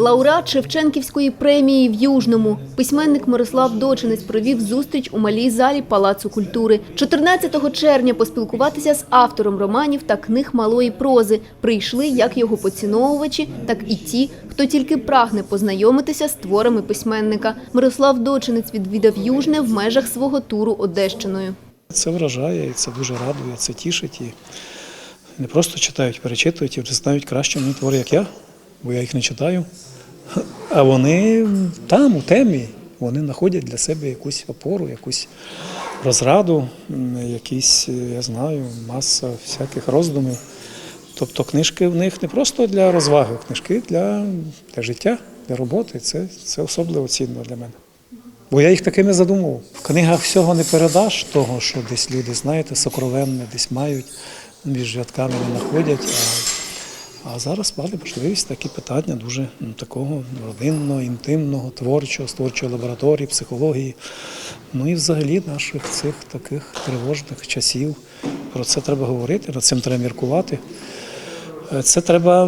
Лауреат Шевченківської премії в Южному. Письменник Мирослав Дочинець провів зустріч у малій залі Палацу культури. 14 червня поспілкуватися з автором романів та книг малої прози прийшли як його поціновувачі, так і ті, хто тільки прагне познайомитися з творами письменника. Мирослав Дочинець відвідав Южне в межах свого туру Одещиною. Це вражає, це дуже радує, це тішить. І не просто читають, перечитують і вже знають краще мені твори, як я, бо я їх не читаю. А вони там, у темі, вони знаходять для себе якусь опору, якусь розраду, якісь, е, я знаю, маса всяких роздумів. Тобто книжки в них не просто для розваги, книжки для, для життя, для роботи. Це, це особливо цінно для мене. Бо я їх такими задумував. В книгах всього не передаш того, що десь люди, знаєте, сокровенне десь мають, між рядками не знаходять. А, а зараз мали можливість такі питання дуже ну, такого родинного, інтимного, творчого, створчої творчої лабораторії, психології. Ну і взагалі наших цих таких тривожних часів. Про це треба говорити, над цим треба міркувати. Е, Це треба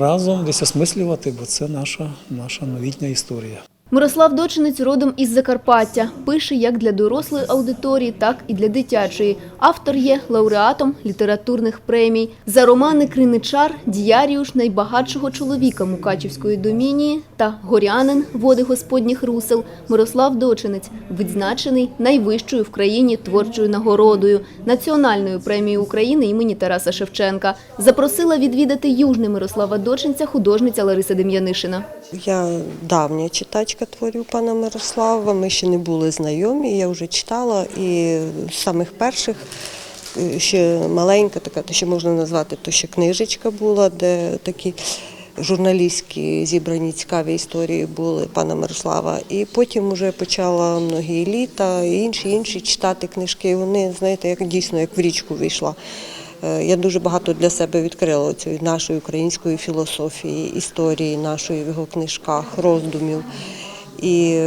разом десь осмислювати, бо це наша, наша новітня історія. Мирослав Дочинець родом із Закарпаття. Пише як для дорослої аудиторії, так і для дитячої. Автор є лауреатом літературних премій. За романи Криничар, Діаріуш найбагатшого чоловіка Мукачівської домінії та Горянин води господніх русел Мирослав Дочинець відзначений найвищою в країні творчою нагородою Національною премією України імені Тараса Шевченка. Запросила відвідати южне Мирослава Дочинця художниця Лариса Дем'янишина. Я давня читачка творів пана Мирослава. Ми ще не були знайомі. Я вже читала і з самих перших. е, Ще маленька така, то ще можна назвати, то ще книжечка була, де такі журналістські зібрані цікаві історії були пана Мирослава. І потім вже почала многі літа і інші інші читати книжки. Вони, знаєте, як дійсно як в річку вийшла. Е, Я дуже багато для себе відкрила цієї нашої української філософії, історії нашої в його книжках, роздумів. І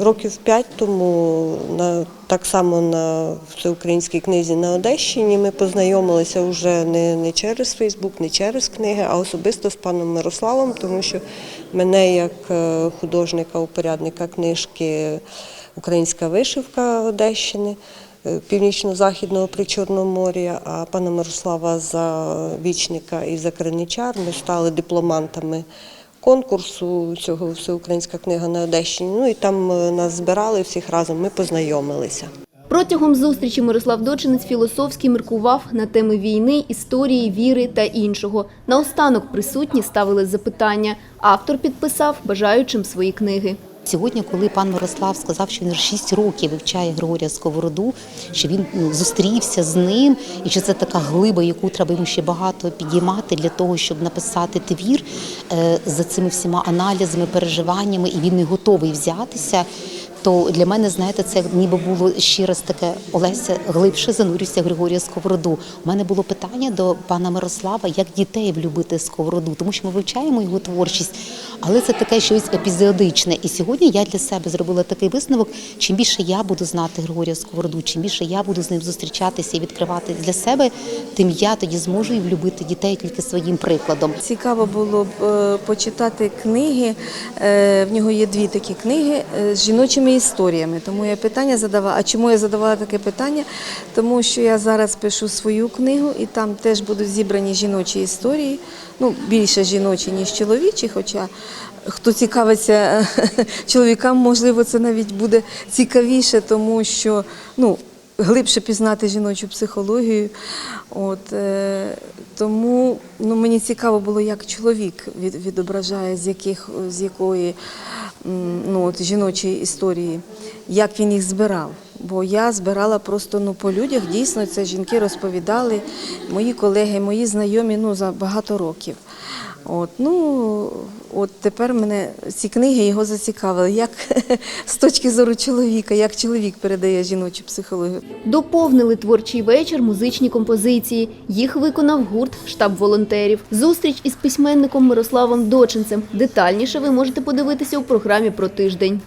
років п'ять тому на так само на всеукраїнській книзі на Одещині ми познайомилися вже не, не через Фейсбук, не через книги, а особисто з паном Мирославом, тому що мене як е, художника, упорядника книжки Українська вишивка Одещини. Е, Північно-західного причорномор'я, а пана Мирослава за вічника і за криничар ми стали дипломантами конкурсу цього всеукраїнська книга на Одещині. Ну і там е, нас збирали всіх разом, ми познайомилися. Протягом зустрічі Мирослав Дочинець філософськи міркував на теми війни, історії, віри та іншого. Наостанок присутні ставили запитання. Автор підписав бажаючим свої книги. Сьогодні, коли пан Мирослав сказав, що він 6 років вивчає Григорія Сковороду, що він ну, зустрівся з ним, і що це така глиба, яку треба йому ще багато підіймати для того, щоб написати твір е, за цими всіма аналізами, переживаннями, і він не готовий взятися. То для мене, знаєте, це ніби було ще раз таке Олеся глибше занурюся Григорія Сковороду. У мене було питання до пана Мирослава, як дітей влюбити Сковороду, тому що ми вивчаємо його творчість, але це таке щось епізодичне. І сьогодні я для себе зробила такий висновок: чим більше я буду знати Григорія Сковороду, чим більше я буду з ним зустрічатися і відкривати для себе, тим я тоді зможу і влюбити дітей тільки своїм прикладом. Цікаво було б е, почитати книги. Е, В нього є дві такі книги е, з жіночими історіями. Тому я питання задавала. А чому я задавала таке питання? Тому що я зараз пишу свою книгу, і там теж будуть зібрані жіночі історії. Ну, більше жіночі, ніж чоловічі, хоча хто цікавиться чоловікам, можливо, це навіть буде цікавіше, тому що ну, глибше пізнати жіночу психологію. От, е, тому ну, мені цікаво було, як чоловік від, відображає, з, яких, з якої ну, от, жіночої історії, як він їх збирав. Бо я збирала просто ну, по людях, дійсно, це жінки розповідали, мої колеги, мої знайомі ну, за багато років. От, ну, от тепер мене ці книги його зацікавили, як з точки зору чоловіка, як чоловік передає жіночу психологію. Доповнили творчий вечір музичні композиції. Їх виконав гурт штаб волонтерів. Зустріч із письменником Мирославом Дочинцем. Детальніше ви можете подивитися у програмі про тиждень.